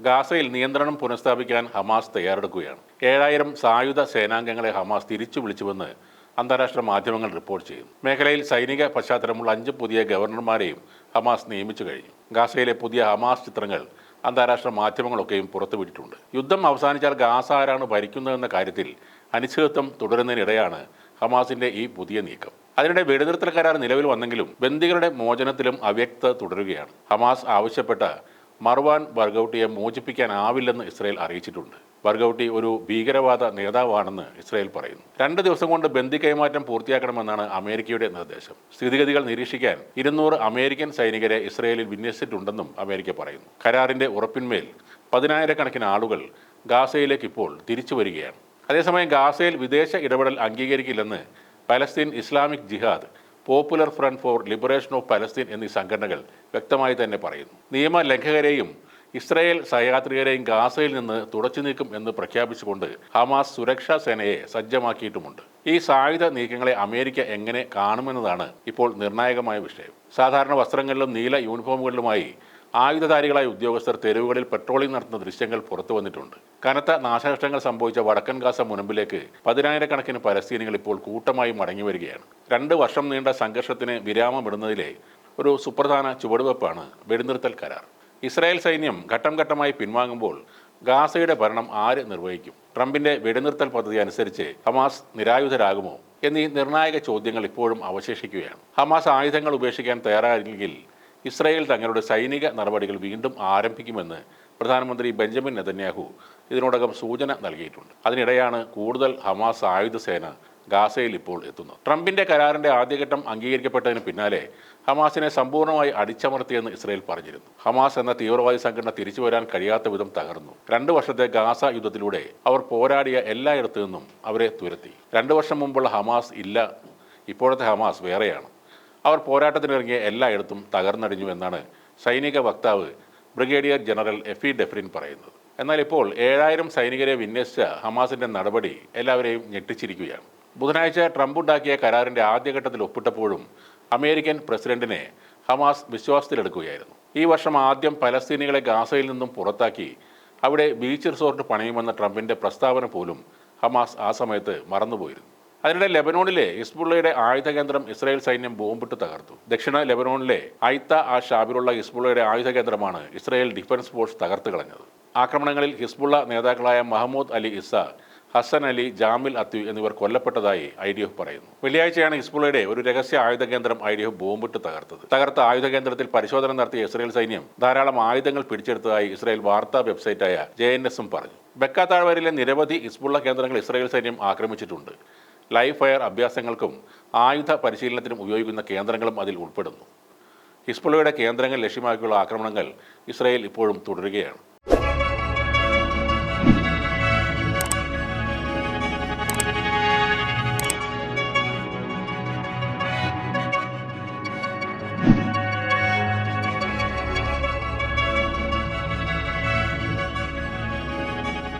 ഗാസയിൽ നിയന്ത്രണം പുനഃസ്ഥാപിക്കാൻ ഹമാസ് തയ്യാറെടുക്കുകയാണ്. ഏഴായിരം സായുധ സേനാംഗങ്ങളെ ഹമാസ് തിരിച്ചു വിളിച്ചുവെന്ന് അന്താരാഷ്ട്ര മാധ്യമങ്ങൾ റിപ്പോർട്ട് ചെയ്യുന്നു മേഖലയിൽ സൈനിക പശ്ചാത്തലമുള്ള അഞ്ച് പുതിയ ഗവർണർമാരെയും ഹമാസ് നിയമിച്ചു കഴിഞ്ഞു. ഗാസയിലെ പുതിയ ഹമാസ് ചിത്രങ്ങൾ അന്താരാഷ്ട്ര മാധ്യമങ്ങളൊക്കെയും പുറത്തുവിട്ടിട്ടുണ്ട്. യുദ്ധം അവസാനിച്ചാൽ ഗാസ ആരാണ് ഭരിക്കുന്നതെന്ന കാര്യത്തിൽ അനിശ്ചിതത്വം തുടരുന്നതിനിടെയാണ് ഹമാസിന്റെ ഈ പുതിയ നീക്കം. അതിനിടെ വെടിനിർത്തൽ കരാർ നിലവിൽ വന്നെങ്കിലും ബന്ദികളുടെ മോചനത്തിലും അവ്യക്തത തുടരുകയാണ്. ഹമാസ് ആവശ്യപ്പെട്ട മർവാൻ ബർഗൌട്ടിയെ മോചിപ്പിക്കാനാവില്ലെന്ന് ഇസ്രയേൽ അറിയിച്ചിട്ടുണ്ട്. ബർഗൌട്ടി ഒരു ഭീകരവാദ നേതാവാണെന്ന് ഇസ്രയേൽ പറയുന്നു. രണ്ട് ദിവസം കൊണ്ട് ബന്ദി കൈമാറ്റം പൂർത്തിയാക്കണമെന്നാണ് അമേരിക്കയുടെ നിർദ്ദേശം. സ്ഥിതിഗതികൾ നിരീക്ഷിക്കാൻ ഇരുന്നൂറ് അമേരിക്കൻ സൈനികരെ ഇസ്രയേലിൽ വിന്യസിച്ചിട്ടുണ്ടെന്നും അമേരിക്ക പറയുന്നു. കരാറിന്റെ ഉറപ്പിന്മേൽ പതിനായിരക്കണക്കിന് ആളുകൾ ഗാസയിലേക്ക് ഇപ്പോൾ തിരിച്ചു വരികയാണ്. അതേസമയം ഗാസയിൽ വിദേശ ഇടപെടൽ അംഗീകരിക്കില്ലെന്ന് Palestine Islamic Jihad popular front for liberation of Palestine എന്നീ സംഘടനകൾ വ്യക്തമായി തന്നെ പറയുന്നു. നിയമലംഘകരെയും ഇസ്രായേൽ സഹയാത്രികരെയും ഗാസയിൽ നിന്ന് തുടച്ചു നീക്കും എന്ന് പ്രഖ്യാപിച്ചുകൊണ്ട് ഹമാസ് സുരക്ഷാ സേനയെ സജ്ജമാക്കിയിട്ടുമുണ്ട്. ഈ സായുധ നീക്കങ്ങളെ അമേരിക്ക എങ്ങനെ കാണുമെന്നതാണ് ഇപ്പോൾ നിർണായകമായ വിഷയം. സാധാരണ വസ്ത്രങ്ങളിലും നീല യൂണിഫോമുകളിലുമായി ആയുധധാരികളായ ഉദ്യോഗസ്ഥർ തെരുവുകളിൽ പെട്രോളിംഗ് നടത്തുന്ന ദൃശ്യങ്ങൾ പുറത്തു വന്നിട്ടുണ്ട്. കനത്ത നാശനഷ്ടങ്ങൾ സംഭവിച്ച വടക്കൻ ഗാസ മുനമ്പിലേക്ക് പതിനായിരക്കണക്കിന് പലസ്തീനികൾ ഇപ്പോൾ കൂട്ടമായി മടങ്ങി വരികയാണ്. രണ്ട് വർഷം നീണ്ട സംഘർഷത്തിന് വിരാമമിടുന്നതിലെ ഒരു സുപ്രധാന ചുവടുവെപ്പാണ് വെടിനിർത്തൽ കരാർ. ഇസ്രായേൽ സൈന്യം ഘട്ടം ഘട്ടമായി പിൻവാങ്ങുമ്പോൾ ഗാസയുടെ ഭരണം ആര് നിർവഹിക്കും? ട്രംപിന്റെ വെടിനിർത്തൽ പദ്ധതി അനുസരിച്ച് ഹമാസ് നിരായുധരാകുമോ? എന്നീ നിർണായക ചോദ്യങ്ങൾ ഇപ്പോഴും അവശേഷിക്കുകയാണ്. ഹമാസ് ആയുധങ്ങൾ ഉപേക്ഷിക്കാൻ തയ്യാറായില്ലെങ്കിൽ ഇസ്രായേൽ തങ്ങളുടെ സൈനിക നടപടികൾ വീണ്ടും ആരംഭിക്കുമെന്ന് പ്രധാനമന്ത്രി ബെഞ്ചമിൻ നെതന്യാഹു ഇതിനോടകം സൂചന നൽകിയിട്ടുണ്ട്. അതിനിടെയാണ് കൂടുതൽ ഹമാസ് ആയുധ സേന ഗാസയിൽ ഇപ്പോൾ എത്തുന്നത്. ട്രംപിന്റെ കരാറിന്റെ ആദ്യഘട്ടം അംഗീകരിക്കപ്പെട്ടതിന് പിന്നാലെ ഹമാസിനെ സമ്പൂർണമായി അടിച്ചമർത്തിയെന്ന് ഇസ്രായേൽ പറഞ്ഞിരുന്നു. ഹമാസ് എന്ന തീവ്രവാദി സംഘടന തിരിച്ചു വരാൻ കഴിയാത്ത വിധം തകർന്നു. രണ്ടു വർഷത്തെ ഗാസ യുദ്ധത്തിലൂടെ അവർ പോരാടിയ എല്ലായിടത്തു നിന്നും അവരെ തുരത്തി. രണ്ടു വർഷം മുമ്പുള്ള ഹമാസ് ഇല്ല. ഇപ്പോഴത്തെ ഹമാസ് വേറെയാണ്. അവർ പോരാട്ടത്തിനിറങ്ങിയ എല്ലായിടത്തും തകർന്നടിഞ്ഞു എന്നാണ് സൈനിക വക്താവ് brigadier general F E Defrin പറയുന്നത്. എന്നാൽ ഇപ്പോൾ ഏഴായിരം സൈനികരെ വിന്യസിച്ച ഹമാസിന്റെ നടപടി എല്ലാവരെയും ഞെട്ടിച്ചിരിക്കുകയാണ്. ബുധനാഴ്ച ട്രംപ് ഉണ്ടാക്കിയ കരാറിന്റെ ആദ്യഘട്ടത്തിൽ ഒപ്പിട്ടപ്പോഴും അമേരിക്കൻ പ്രസിഡന്റിനെ ഹമാസ് വിശ്വാസത്തിലെടുക്കുകയായിരുന്നു. ഈ വർഷം ആദ്യം പലസ്തീനികളെ ഗാസയിൽ നിന്നും പുറത്താക്കി അവിടെ ബീച്ച് റിസോർട്ട് പണിയുമെന്ന ട്രംപിന്റെ പ്രസ്താവന പോലും ഹമാസ് ആ സമയത്ത് മറന്നുപോയിരുന്നു. അതിനിടെ ലെബനോണിലെ ഹിസ്ബുള്ളയുടെ ആയുധ കേന്ദ്രം ഇസ്രായേൽ സൈന്യം ബോംബിട്ട് തകർത്തു. ദക്ഷിണ ലെബനോണിലെ ഐത്ത ആ ഷാബിലുള്ള ഹിസ്ബുള്ളയുടെ ആയുധ കേന്ദ്രമാണ് ഇസ്രായേൽ ഡിഫൻസ് ഫോഴ്സ് തകർത്ത് കളഞ്ഞത്. ആക്രമണങ്ങളിൽ ഹിസ്ബുള്ള നേതാക്കളായ മഹമ്മൂദ് അലി ഇസ ഹസൻ അലി ജാമിൽ അത്യു എന്നിവർ കൊല്ലപ്പെട്ടതായി ഐ ഡി എഫ് പറയുന്നു. വെള്ളിയാഴ്ചയാണ് ഹിസ്ബുള്ളയുടെ ഒരു രഹസ്യ ആയുധ കേന്ദ്രം ഐ ഡി എഫ് ബോംബിട്ട് തകർത്തത്. തകർത്ത ആയുധ കേന്ദ്രത്തിൽ പരിശോധന നടത്തിയ ഇസ്രായേൽ സൈന്യം ധാരാളം ആയുധങ്ങൾ പിടിച്ചെടുത്തതായി ഇസ്രായേൽ വാർത്താ വെബ്സൈറ്റായ ജെ എൻ എസും പറഞ്ഞു. ബക്ക താഴ്വരയിലെ നിരവധി ഹിസ്ബുള്ള കേന്ദ്രങ്ങൾ ഇസ്രായേൽ സൈന്യം ആക്രമിച്ചിട്ടുണ്ട്. ലൈവ് ഫയർ അഭ്യാസങ്ങൾക്കും ആയുധ പരിശീലനത്തിനും ഉപയോഗിക്കുന്ന കേന്ദ്രങ്ങളും അതിൽ ഉൾപ്പെടുന്നു. ഹിസ്ബുള്ളയുടെ കേന്ദ്രങ്ങൾ ലക്ഷ്യമാക്കിയുള്ള ആക്രമണങ്ങൾ ഇസ്രായേൽ ഇപ്പോഴും തുടരുകയാണ്.